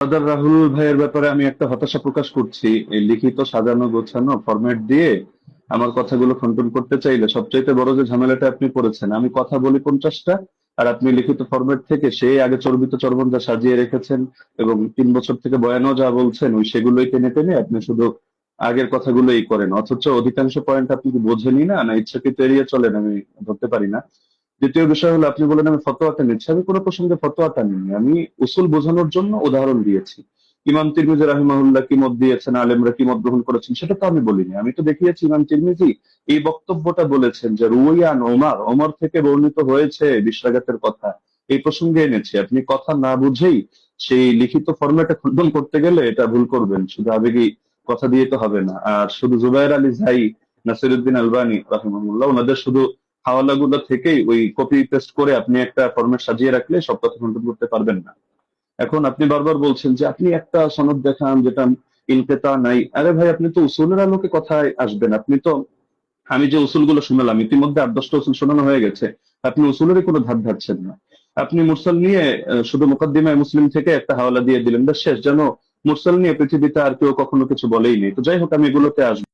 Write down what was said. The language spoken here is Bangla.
সর্দার রাহুল ভাইয়ের ব্যাপারে আমি একটা হতাশা প্রকাশ করছি। এই লিখিত, সাজানো, গোছানো ফরম্যাট দিয়ে আমার কথাগুলো খণ্ডন করতে চাইলে সবচাইতে বড় যে ঝামেলাটা আপনি করেছেন, আমি কথা বলি পঞ্চাশটা, আর আপনি লিখিত ফরম্যাট থেকে সেই আগে চর্বিত চর্বণ যা সাজিয়ে রেখেছেন এবং তিন বছর থেকে বয়ানও যা বলছেন, ওই সেগুলোই টেনে টেনে আপনি শুধু আগের কথাগুলোই করেন। অথচ অধিকাংশ পয়েন্ট আপনি কি বোঝেনই না? না, ইচ্ছাকৃত এড়িয়ে চলেন, আমি ধরতে পারি না। দ্বিতীয় বিষয় হলো, আপনি বলেন, আমি ফতোয়াটা নিচ্ছি। আমি কোনো প্রসঙ্গে ফতোয়াটা নিইনি। আমি উসুল বোঝানোর জন্য উদাহরণ দিয়েছি। ইমাম তিরমিজি রাহিমাহুল্লাহ কি মত দিয়েছেন, আলেমরা কি মত গ্রহণ করেছেন, সেটা তো আমি বলিনি। আমি তো দেখিয়েছি, ইমাম তিরমিজি এই বক্তব্যটা বলেছেন যে রুইয়ান ওমার, ওমর থেকে বর্ণিত হয়েছে বিশ্রাঘাতের কথা। এই প্রসঙ্গে এনেছি। আপনি কথা না বুঝেই সেই লিখিত ফরম্যাটে খণ্ডন করতে গেলে এটা ভুল করবেন। শুধু আবেগী কথা দিয়ে তো হবে না। আর শুধু জুবাইর আলী জাই নাসিরুদ্দিন আলবানী রাহিমাহুল্লাহ, ওনাদের শুধু হাওয়ালাগুলো থেকেই ওই কপি পেস্ট করে আপনি একটা ফরম্যাট সাজিয়ে রাখলে সব কথা খণ্ডন করতে পারবেন না। এখন আপনি বারবার বলছেন যে আপনি একটা সনদ দেখান যেটা ইনকেতা নাই। আরে ভাই, আপনি তো উসুলের আলোকে কথায় আসবেন। আপনি তো, আমি যে উসুলগুলো শুনলাম, ইতিমধ্যে আট, দশটা উসুল শোনানো হয়ে গেছে। আপনি উসুলেরই কোনো ধার ধারছেন না। আপনি মুরসাল নিয়ে শুধু মুকদ্দিমায় মুসলিম থেকে একটা হাওলা দিয়ে দিলেন। শেষ, যেন মুরসাল নিয়ে পৃথিবীতে আর কেউ কখনো কিছু বলেই নেই। তো যাই হোক, আমি এগুলোতে আসব।